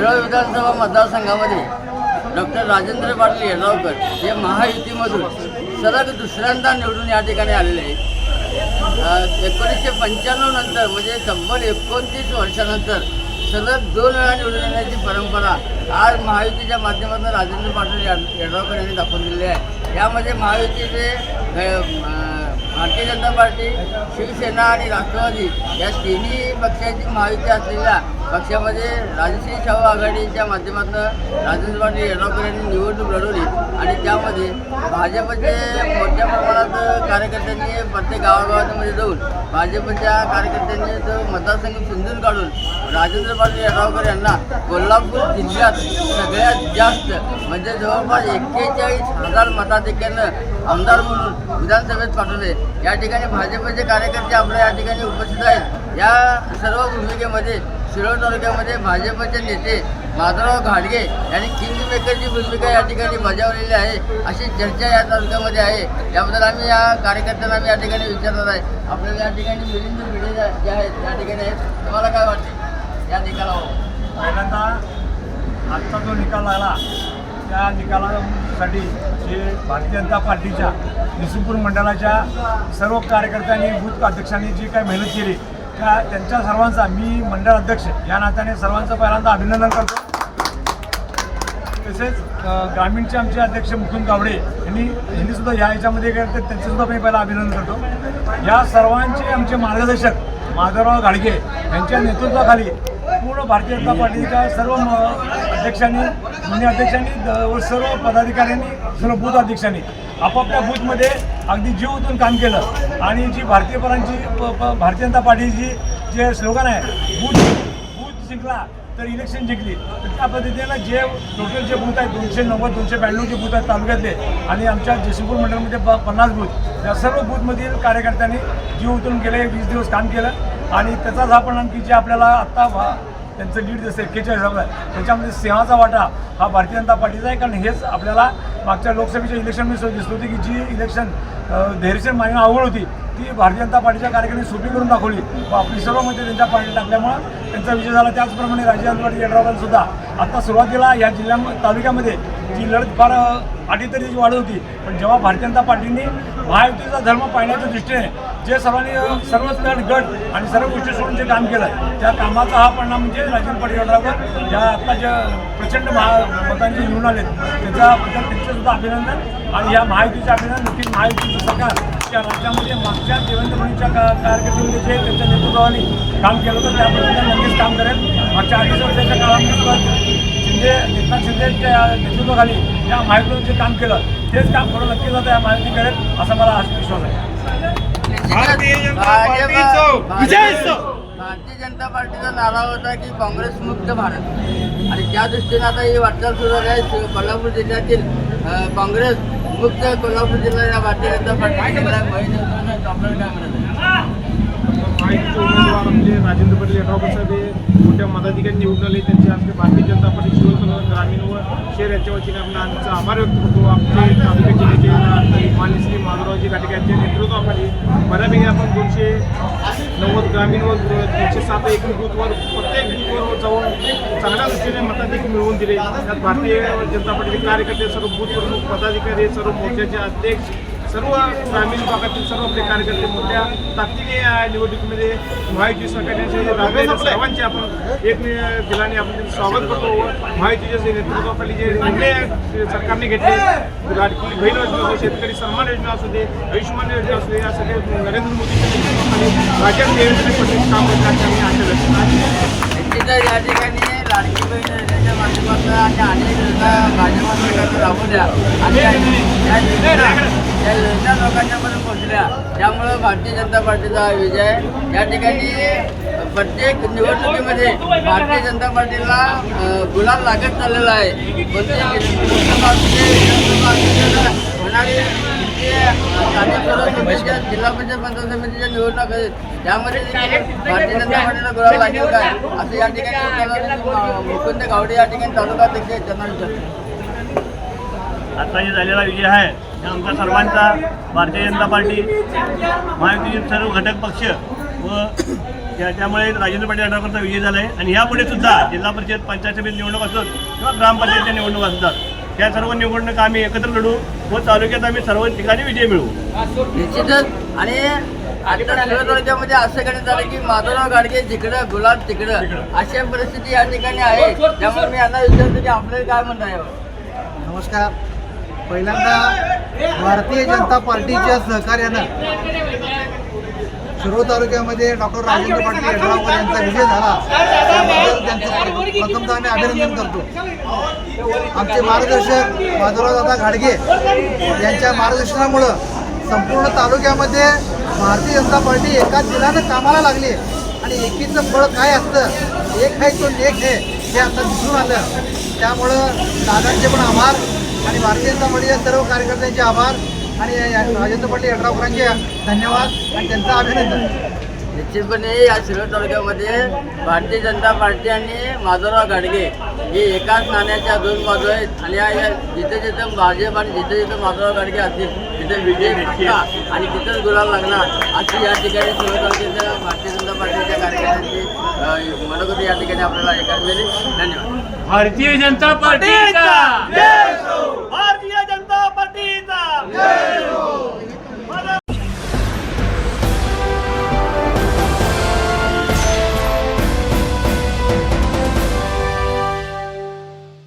शिरोळ विधानसभा मतदारसंघामध्ये डॉक्टर राजेंद्र पाटील येलावकर हे महायुतीमधून सलग दुसऱ्यांदा निवडून या ठिकाणी आलेले आहेत. एकोणीसशे पंच्याण्णव नंतर म्हणजे तब्बल एकोणतीस वर्षानंतर सलग दोन वेळा निवडून येण्याची परंपरा आज महायुतीच्या माध्यमातून राजेंद्र पाटील येड- यांनी दाखवून दिलेली आहे. यामध्ये महायुतीचे भारतीय जनता पार्टी शिवसेना आणि राष्ट्रवादी या तिन्ही पक्षांची महायुती असलेल्या पक्षामध्ये राजश्री शाहू आघाडीच्या माध्यमातून राजेंद्र पाटील येड्रावकर यांनी निवडणूक लढवली. आणि त्यामध्ये भाजपचे मोठ्या प्रमाणात कार्यकर्त्यांनी प्रत्येक गावागावांमध्ये जाऊन भाजपच्या कार्यकर्त्यांनी तो मतदारसंघ पिंजून काढून राजेंद्र पाटील येड्रावकर यांना कोल्हापूर जिल्ह्यात सगळ्यात जास्त म्हणजे जवळपास एक्केचाळीस हजार मताधिक्यानं आमदार म्हणून विधानसभेत पाठवले. या ठिकाणी भाजपचे कार्यकर्ते आपल्या या ठिकाणी उपस्थित आहेत. या सर्व भूमिकेमध्ये शिरोळ तालुक्यामध्ये भाजपचे नेते माधवराव घाडगे यांनी किंग मेकरची भूमिका या ठिकाणी बजावलेली आहे. अशी चर्चा या तालुक्यामध्ये आहे. त्याबद्दल आम्ही या कार्यकर्त्यांना आम्ही या ठिकाणी विचारणार आहे. आपल्याला या ठिकाणी मिलिंद पिढी ज्या आहेत त्या ठिकाणी आहेत. तुम्हाला काय वाटते? या निकालावर हो. पहिल्यांदा आजचा जो निकाल आला त्या निकालासाठी जे भारतीय जनता पार्टीच्या निसुपूर मंडळाच्या सर्व कार्यकर्त्यांनी बूथ अध्यक्षांनी जी काही मेहनत केली त्या त्यांच्या सर्वांचा मी मंडळ अध्यक्ष या नात्याने सर्वांचं पहिल्यांदा अभिनंदन करतो. तसेच ग्रामीणचे आमचे अध्यक्ष मुकुंद गावडे यांनी यांनी सुद्धा या याच्यामध्ये काय तर त्यांचं सुद्धा मी पहिला अभिनंदन करतो. या सर्वांचे आमचे मार्गदर्शक माधवराव घाडगे यांच्या नेतृत्वाखाली सर्व भारतीय जनता पार्टीच्या सर्व म- अध्यक्षांनी जुन्या अध्यक्षांनी द- सर्व पदाधिकाऱ्यांनी सर्व बूथ अध्यक्षांनी आपापल्या बूथमध्ये अगदी जीव ओतून काम केलं. आणि जी भारतीय परांची प- प- भारतीय जनता पार्टीची जे स्लोगन आहे बूथ बूथ जिंकला तर इलेक्शन जिंकली. तर त्या पद्धतीनं जे टोटल जे बूथ आहेत दोनशे नव्वद दोनशे ब्याण्णव जे बूथ आहेत तालुक्यातले आणि आमच्या जयसिंगपूर मंडळामध्ये प पन्नास बूथ या सर्व बूथमधील कार्यकर्त्यांनी जीव उतरून गेले वीस दिवस काम केलं. आणि त्याचाच आपण आणखी जे आपल्याला आत्ता त्यांचं लीड जसं एक्केचाळीस हजार त्याच्यामध्ये सिंहाचा वाटा हा भारतीय जनता पार्टीचा आहे. कारण हेच आपल्याला मागच्या लोकसभेच्या इलेक्शनमध्ये दिसत होती की जी इलेक्शन धैर्यशील मागणं आवड होती ती भारतीय जनता पार्टीच्या कार्यकर्त्यांनी सोपी करून दाखवली. व आपली सर्व मते त्यांच्या पार्टी टाकल्यामुळं त्यांचा विजय झाला. त्याचप्रमाणे राजकीय पाटील येड्रावकर सुद्धा आता सुरुवातीला या जिल्ह्या तालुक्यामध्ये जी लढत फार अटीतरीची वाढत होती पण जेव्हा भारतीय जनता पार्टीने महायुतीचा धर्म पाळण्याच्या दृष्टीने जे सर्वांनी सर्वच गट गट आणि सर्व गोष्टी सोडून जे काम केलं त्या कामाचा हा परिणाम म्हणजे राजेंद्र पाटील ज्या आता ज्या प्रचंड महा मतांचे निवडून आले त्याच्याबद्दल त्यांचं सुद्धा अभिनंदन आणि या महायुतीचे अभिनंदन नक्कीच महायुतीचं सरकार त्या राज्यामध्ये मागच्या देवेंद्र फडणवीसच्या का कारकिर्दीमध्ये जे त्यांच्या नेतृत्वाने काम केलं होतं त्याबद्दल नक्कीच काम करेल. मागच्या अडीच वर्षाच्या काळामध्ये शिंदेच्या नेतृत्वाखाली या जे काम केलं तेच काम करून नक्कीच आता या महायुती करेल असा मला विश्वास आहे. भारतीय जनता पार्टीचं. नारा होता की काँग्रेस मुक्त भारत. आणि त्या दृष्टीने आता ही वाटचाल सुरू झाली आहे. कोल्हापूर जिल्ह्यातील काँग्रेस मुक्त कोल्हापूर जिल्हा या भारतीय जनता पार्टी आपल्याला काय म्हणत राजेंद्र पाटील येड्रावकर साहेब हे मोठ्या मताधिकारी निवडून आले. त्यांचे आमचे भारतीय जनता पार्टी शिवसेना ग्रामीण शेर यांच्या वतीने आपण आमचा आभार व्यक्त करतो. आमचे तालुक्याचे नेते मान्य श्री माधवरावजी घाटक यांच्या नेतृत्वाखाली बऱ्यापैकी आपण दोनशे नव्वद ग्रामीण व दोनशे सात एकूण बूथवर प्रत्येक बूथवर जाऊन चांगल्या दृष्टीने मताधिक मिळवून दिले. त्यात भारतीय जनता पार्टीचे कार्यकर्ते सर्व बूथ पदाधिकारी सर्व मोर्चाचे अध्यक्ष सर्व ग्रामीण भागातील सर्व आपले कार्यकर्ते मोठ्या ताकदीने या निवडणुकीमध्ये महायुती सहकार्याचे राबलेल्या सर्वांचे आपण एक दिलाने आपण स्वागत करतो महायुतीच्या नेतृत्वाखाली जे निर्णय सरकारने घेतले लाडकी बहीण योजना असो शेतकरी सन्मान योजना असू दे आयुष्यमान योजना असू दे या सगळ्या नरेंद्र मोदीच्या नेतृत्वाखाली राज्यात देवेंद्र फडणवीस काम करण्याची आम्ही आशा व्यक्त या ठिकाणी लाडकी बहीण योजनेच्या माध्यमातून आणि अनेक योजना भाजपा सरकारने राबवल्या आणि या योजना या योजना लोकांच्यापर्यंत पोहोचल्या. त्यामुळं भारतीय जनता पार्टीचा हा विजय. आहे. या ठिकाणी प्रत्येक निवडणुकीमध्ये भारतीय जनता पार्टीला गुलाब गुलाल लागत चाललेला आहे. कोणत्याही होणारी जिल्हा परिषद पंचायत समितीच्या निवडणूक आहेत त्यामध्ये भारतीय जनता पार्टीला गुलाब लागेल काय असं या ठिकाणी मुकुंद गावडे या ठिकाणी तालुका अध्यक्ष आहेत त्यांना विचारतो. आता हे झालेला विजय आहे. हे आमच्या सर्वांचा भारतीय जनता पार्टी महायुतीचे सर्व घटक पक्ष व त्या- त्यामुळे राजेंद्र पाटील यड्रावकरचा विजय झाला आहे आणि यापुढे सुद्धा जिल्हा परिषद पंचायत समिती निवडणूक असोत किंवा ग्रामपंचायतच्या निवडणूक असतात त्या सर्व निवडणूक आम्ही एकत्र लढू व तालुक्यात आम्ही सर्व ठिकाणी विजय मिळवू. निश्चितच. आणि आता तालुक्यामध्ये असं करण्यात आलं की माधवराव गाडगे जिकडं गुलाब तिकडं. अशा परिस्थिती या ठिकाणी आहे. त्यामुळे मी यांना विचारतो की आपल्याला काय म्हणणं आहे? नमस्कार. पहिल्यांदा भारतीय जनता पार्टीच्या सहकार्यानं शिरोळ तालुक्यामध्ये डॉक्टर राजेंद्र पाटील यड्रावकर यांचा विजय झाला. त्याबद्दल त्यांचं प्रथमतः आम्ही अभिनंदन करतो. आमचे मार्गदर्शक माधुरावदादा घाडगे यांच्या मार्गदर्शनामुळं संपूर्ण तालुक्यामध्ये भारतीय जनता पार्टी एकाच दिलानं कामाला लागली. आणि एकीचं फळ काय असतं? एक आहे तो लेख आहे हे आता दिसून आलं. त्यामुळं दादांचे पण आभार. आणि भारतीय जनता पार्टीच्या सर्व कार्यकर्त्यांचे आभार. आणि या- राजेंद्र पाटील यड्रावकरांचे धन्यवाद आणि त्यांचं अभिनंदन. निश्चितपणे या शिरोळ तालुक्यामध्ये भारतीय जनता पार्टी आणि माधवराव गाडगे हे एकाच नाण्याच्या दोन बाजू आहेत. आणि या जिथे जिथे भाजप आणि जिथे जिथे माधवराव गाडगे असतील तिथे विजय पक्का आणि तिथेच गुलाल लागणार अशी या ठिकाणी शिरोळ तालुक्याच्या भारतीय जनता पार्टीच्या कार्यकर्त्यांची मनोगती या ठिकाणी आपल्याला ऐकायला मिळेल. धन्यवाद. भारतीय जनता पार्टी का?